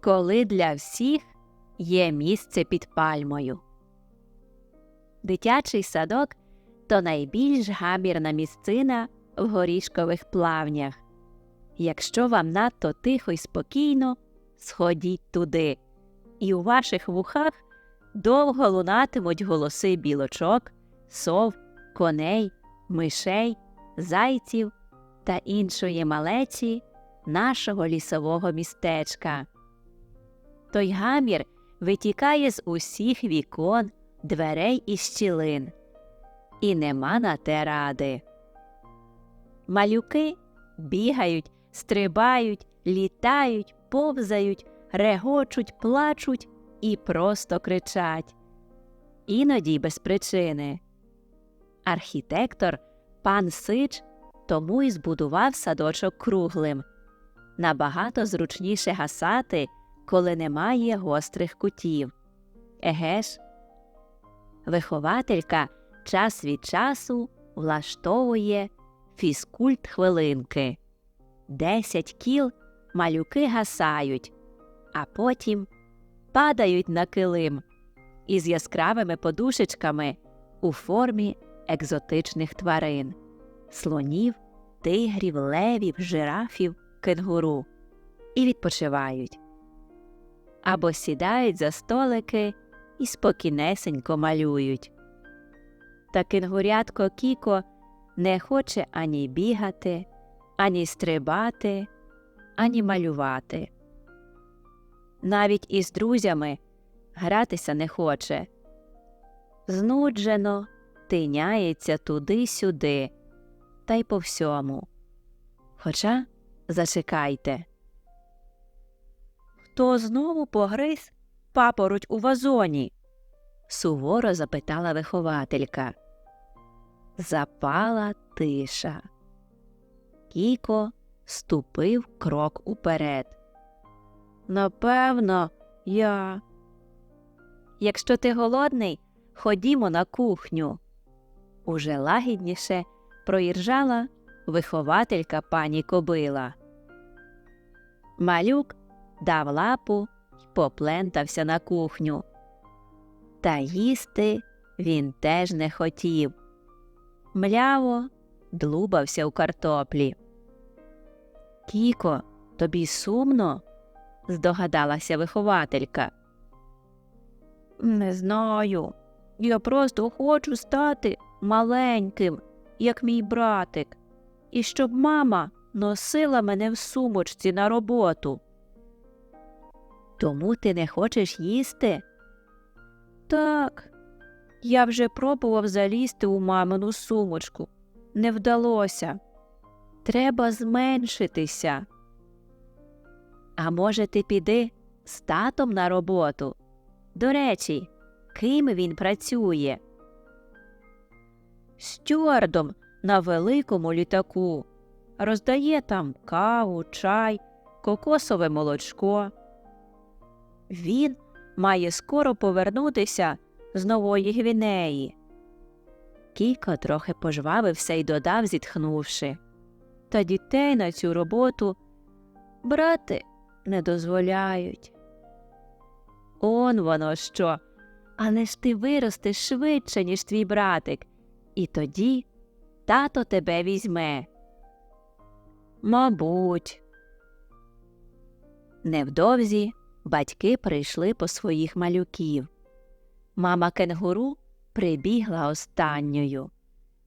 коли для всіх є місце під пальмою. Дитячий садок то найбільш гамірна місцина в горішкових плавнях. Якщо вам надто тихо й спокійно, сходіть туди, і у ваших вухах довго лунатимуть голоси білочок, сов, коней, мишей, зайців та іншої малечі нашого лісового містечка. Той гамір витікає з усіх вікон, дверей і щілин, і нема на те ради. Малюки бігають, стрибають, літають, повзають, регочуть, плачуть і просто кричать. Іноді без причини. Архітектор пан Сич тому й збудував садочок круглим. Набагато зручніше гасати, коли немає гострих кутів. Еге ж, вихователька час від часу влаштовує фізкульт хвилинки. Десять кіл малюки гасають, а потім падають на килим із яскравими подушечками у формі екзотичних тварин слонів, тигрів, левів, жирафів, кенгуру і відпочивають або сідають за столики і спокійнесенько малюють. Та кенгурятко Кіко не хоче ані бігати, ані стрибати, ані малювати. Навіть із друзями гратися не хоче. Знуджено тиняється туди-сюди, та й по всьому. Хоча зачекайте. Хто знову погриз папороть у вазоні? суворо запитала вихователька. Запала тиша. Кіко ступив крок уперед. Напевно, я. Якщо ти голодний, ходімо на кухню. Уже лагідніше проіржала вихователька пані кобила. Малюк дав лапу й поплентався на кухню. Та їсти він теж не хотів. Мляво длубався у картоплі. Кіко, тобі сумно? здогадалася вихователька. Не знаю. Я просто хочу стати маленьким, як мій братик, і щоб мама носила мене в сумочці на роботу. Тому ти не хочеш їсти? Так. Я вже пробував залізти у мамину сумочку. Не вдалося. Треба зменшитися. А може, ти піди з татом на роботу? До речі, ким він працює? Стюардом на великому літаку. Роздає там каву, чай, кокосове молочко. Він має скоро повернутися з Нової Гвінеї. Кіко трохи пожвавився і додав, зітхнувши. Та дітей на цю роботу брати не дозволяють. Он воно що. Але ж ти виростеш швидше, ніж твій братик, і тоді тато тебе візьме. Мабуть. Невдовзі батьки прийшли по своїх малюків. Мама кенгуру прибігла останньою.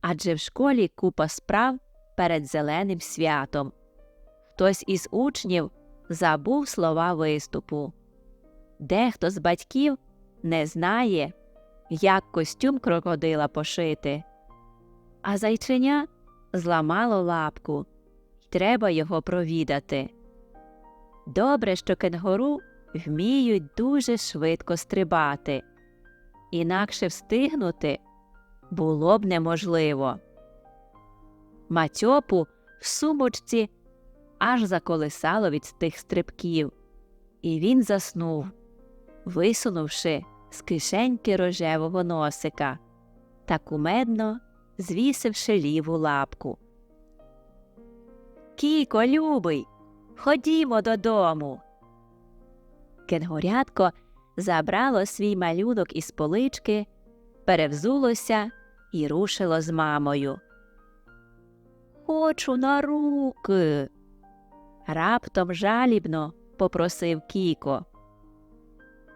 Адже в школі купа справ перед зеленим святом. Хтось із учнів забув слова виступу. Дехто з батьків не знає, як костюм крокодила пошити, а зайченя зламало лапку, й треба його провідати. Добре, що кенгуру вміють дуже швидко стрибати, інакше встигнути було б неможливо. Матьопу в сумочці аж заколисало від тих стрибків, і він заснув, висунувши з кишеньки рожевого носика та кумедно звісивши ліву лапку. Кіко, любий, ходімо додому. Кенгурятко забрало свій малюнок із полички, перевзулося і рушило з мамою. Хочу на руки. Раптом жалібно попросив Кіко.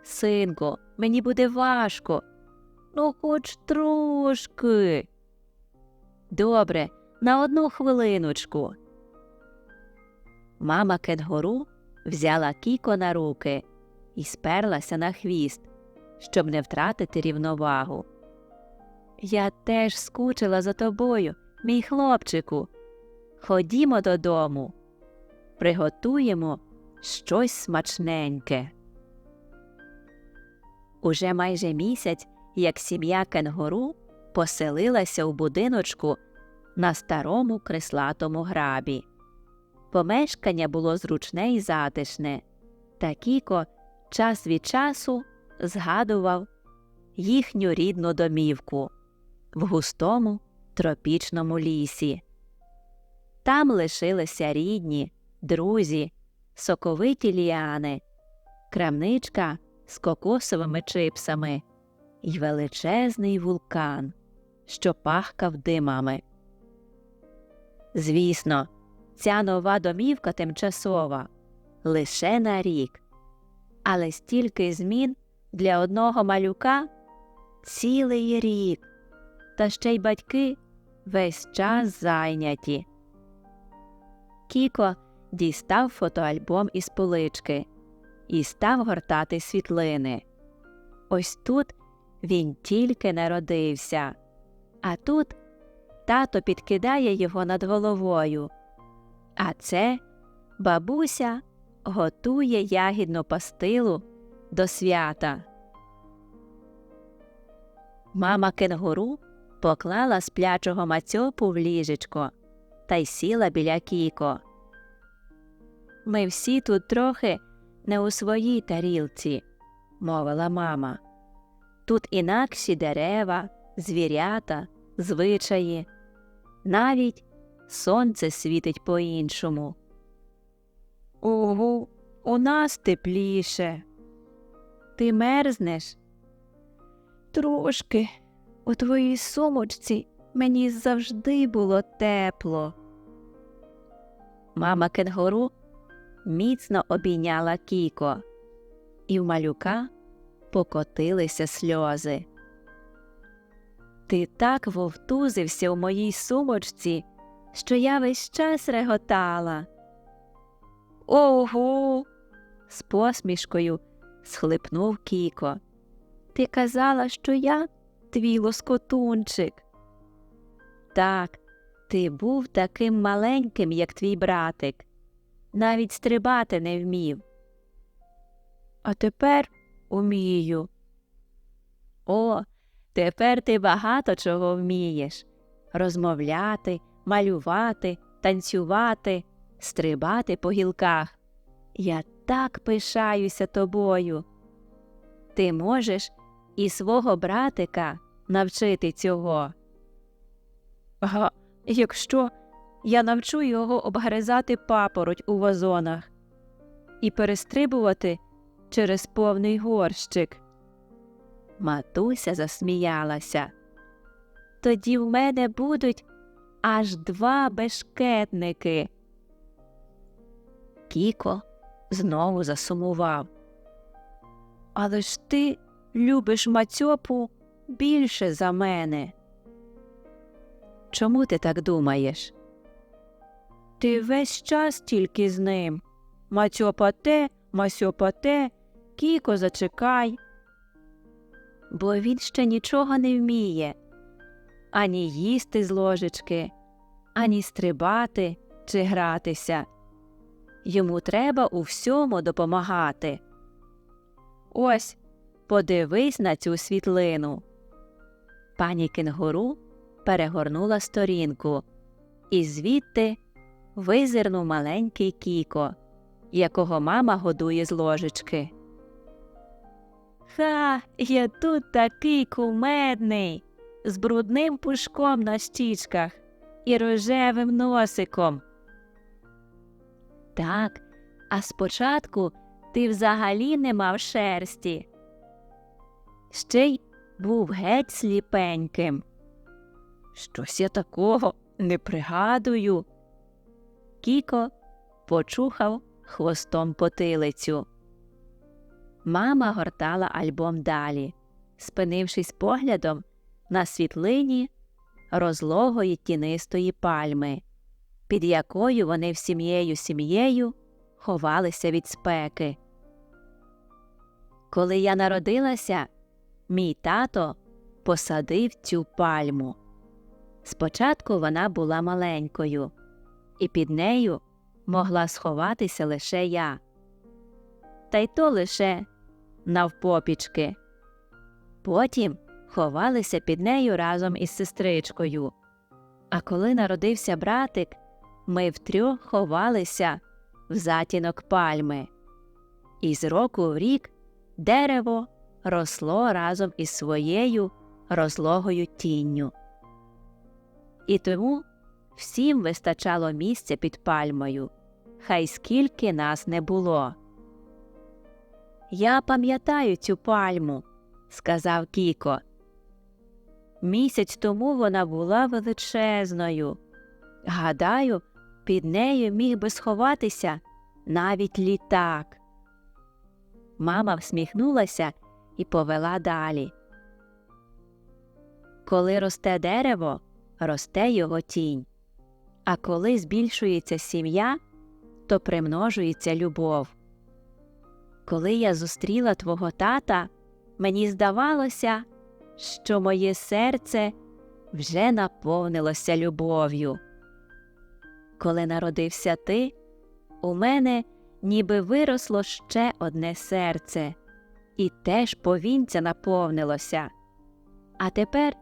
Синку, мені буде важко. Ну, хоч трошки. Добре, на одну хвилиночку. Мама кенгуру взяла Кіко на руки і сперлася на хвіст, щоб не втратити рівновагу. Я теж скучила за тобою, мій хлопчику. Ходімо додому, приготуємо щось смачненьке. Уже майже місяць, як сім'я кенгуру поселилася у будиночку на старому крислатому грабі. Помешкання було зручне і затишне, та час від часу згадував їхню рідну домівку в густому тропічному лісі. Там лишилися рідні, друзі, соковиті ліани, крамничка з кокосовими чипсами і величезний вулкан, що пахкав димами. Звісно, ця нова домівка тимчасова лише на рік, але стільки змін для одного малюка цілий рік, та ще й батьки весь час зайняті. Кіко дістав фотоальбом із полички і став гортати світлини. Ось тут він тільки народився, а тут тато підкидає його над головою. А це бабуся готує ягідну пастилу до свята. Мама кенгуру поклала сплячого мацьопу в ліжечко та й сіла біля кіко. Ми всі тут трохи не у своїй тарілці, мовила мама. Тут інакші дерева, звірята, звичаї, навіть сонце світить по іншому. Угу, у нас тепліше. Ти мерзнеш? Трошки. У твоїй сумочці мені завжди було тепло. Мама кенгуру міцно обійняла Кіко, і в малюка покотилися сльози. Ти так вовтузився у моїй сумочці, що я весь час реготала. Ого. з посмішкою схлипнув Кіко. Ти казала, що я твій лоскотунчик. Так, ти був таким маленьким, як твій братик, навіть стрибати не вмів. А тепер умію. О, тепер ти багато чого вмієш розмовляти, малювати, танцювати, стрибати по гілках. Я так пишаюся тобою. Ти можеш і свого братика навчити цього. Га, якщо я навчу його обгризати папороть у вазонах і перестрибувати через повний горщик. Матуся засміялася. Тоді в мене будуть аж два бешкетники. Кіко знову засумував. Але ж ти любиш мацьопу більше за мене. Чому ти так думаєш? Ти весь час тільки з ним. Мацьопа те, масьопа те, кіко зачекай. Бо він ще нічого не вміє ані їсти з ложечки, ані стрибати чи гратися. Йому треба у всьому допомагати. Ось подивись на цю світлину. Пані кенгуру перегорнула сторінку, і звідти визирнув маленький кіко, якого мама годує з ложечки. Ха, я тут такий кумедний, з брудним пушком на щічках і рожевим носиком. Так, а спочатку ти взагалі не мав шерсті. Ще й був геть сліпеньким. Щось я такого не пригадую. Кіко почухав хвостом потилицю. Мама гортала альбом далі, спинившись поглядом на світлині розлогої тінистої пальми, під якою вони всією сім'єю ховалися від спеки. Коли я народилася, мій тато посадив цю пальму. Спочатку вона була маленькою, і під нею могла сховатися лише я. Та й то лише навпопічки. Потім ховалися під нею разом із сестричкою. А коли народився братик, ми втрьох ховалися в затінок пальми. І з року в рік дерево росло разом із своєю розлогою тінню. І тому всім вистачало місця під пальмою, хай скільки нас не було. Я пам'ятаю цю пальму, сказав Кіко. Місяць тому вона була величезною. Гадаю, під нею міг би сховатися навіть літак. Мама всміхнулася і повела далі. Коли росте дерево, росте його тінь. А коли збільшується сім'я, то примножується любов. Коли я зустріла твого тата, мені здавалося, що моє серце вже наповнилося любов'ю. Коли народився ти, у мене ніби виросло ще одне серце, і теж повінця наповнилося. А тепер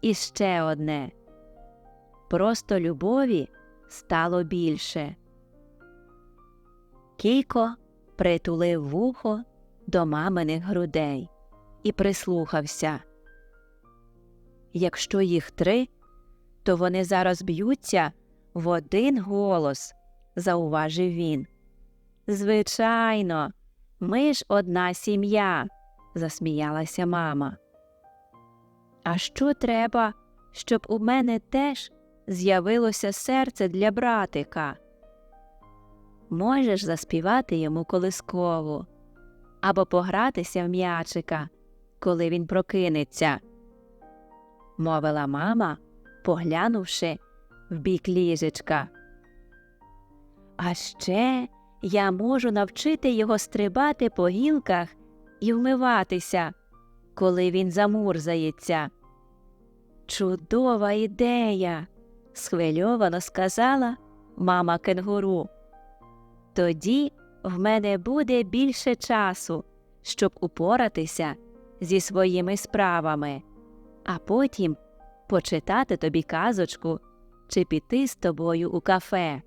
іще одне. Просто любові стало більше. Кійко притулив вухо до маминих грудей і прислухався. Якщо їх три, то вони зараз б'ються в один голос, зауважив він. Звичайно, ми ж одна сім'я, засміялася мама. А що треба, щоб у мене теж з'явилося серце для братика? Можеш заспівати йому колискову або погратися в м'ячика, коли він прокинеться, мовила мама, поглянувши в бік ліжечка. А ще я можу навчити його стрибати по гілках і вмиватися, коли він замурзається. Чудова ідея, схвильовано сказала мама кенгуру. Тоді в мене буде більше часу, щоб упоратися зі своїми справами, а потім почитати тобі казочку чи піти з тобою у кафе.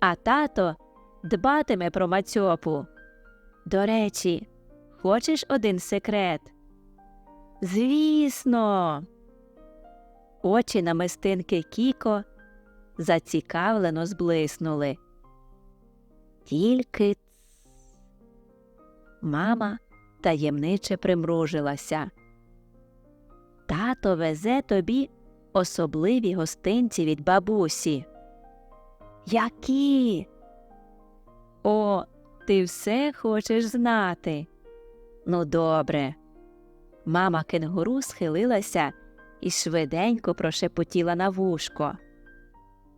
А тато дбатиме про мацьопу. До речі, хочеш один секрет? Звісно. Очі намистинки Кіко зацікавлено зблиснули. Тільки. Мама таємниче примружилася. Тато везе тобі особливі гостинці від бабусі. Які? О, ти все хочеш знати. Ну, добре. Мама кенгуру схилилася і швиденько прошепотіла на вушко.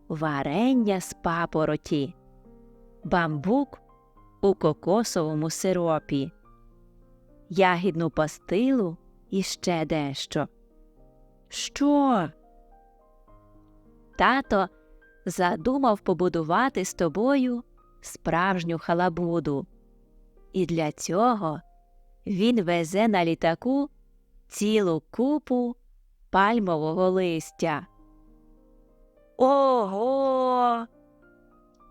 Варення з папороті, бамбук у кокосовому сиропі, ягідну пастилу і ще дещо. Що? Тато задумав побудувати з тобою справжню халабуду. І для цього він везе на літаку цілу купу пальмового листя. Ого.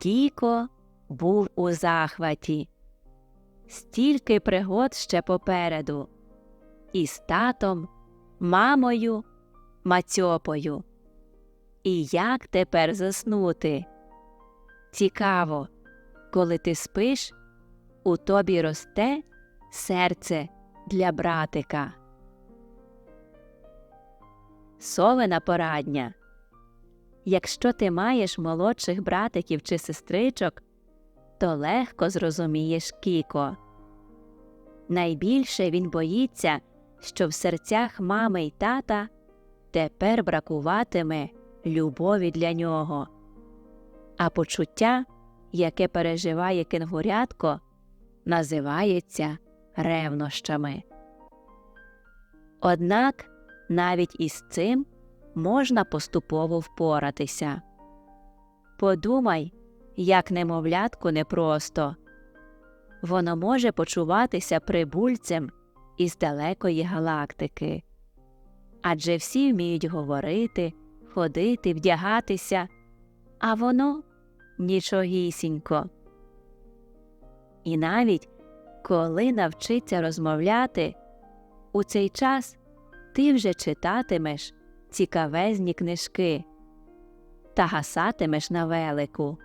Кіко був у захваті. Стільки пригод ще попереду. І з татом, мамою, мацьопою. І як тепер заснути? Цікаво, коли ти спиш, у тобі росте серце для братика. Совина порадня. Якщо ти маєш молодших братиків чи сестричок, то легко зрозумієш Кіко. Найбільше він боїться, що в серцях мами й тата тепер бракуватиме любові для нього, а почуття, яке переживає кенгурятко, називається ревнощами. Однак навіть із цим можна поступово впоратися. Подумай, як немовлятку непросто. Воно може почуватися прибульцем із далекої галактики. Адже всі вміють говорити, ходити, вдягатися, а воно нічогісінько. І навіть коли навчиться розмовляти, у цей час ти вже читатимеш цікавезні книжки та гасатимеш на велику.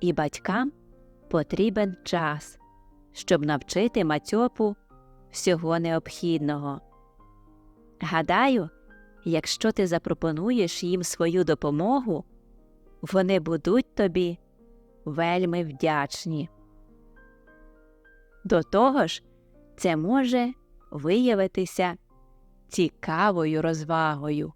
І батькам потрібен час, щоб навчити Мацьопу всього необхідного. Гадаю, якщо ти запропонуєш їм свою допомогу, вони будуть тобі вельми вдячні. До того ж, це може виявитися цікавою розвагою.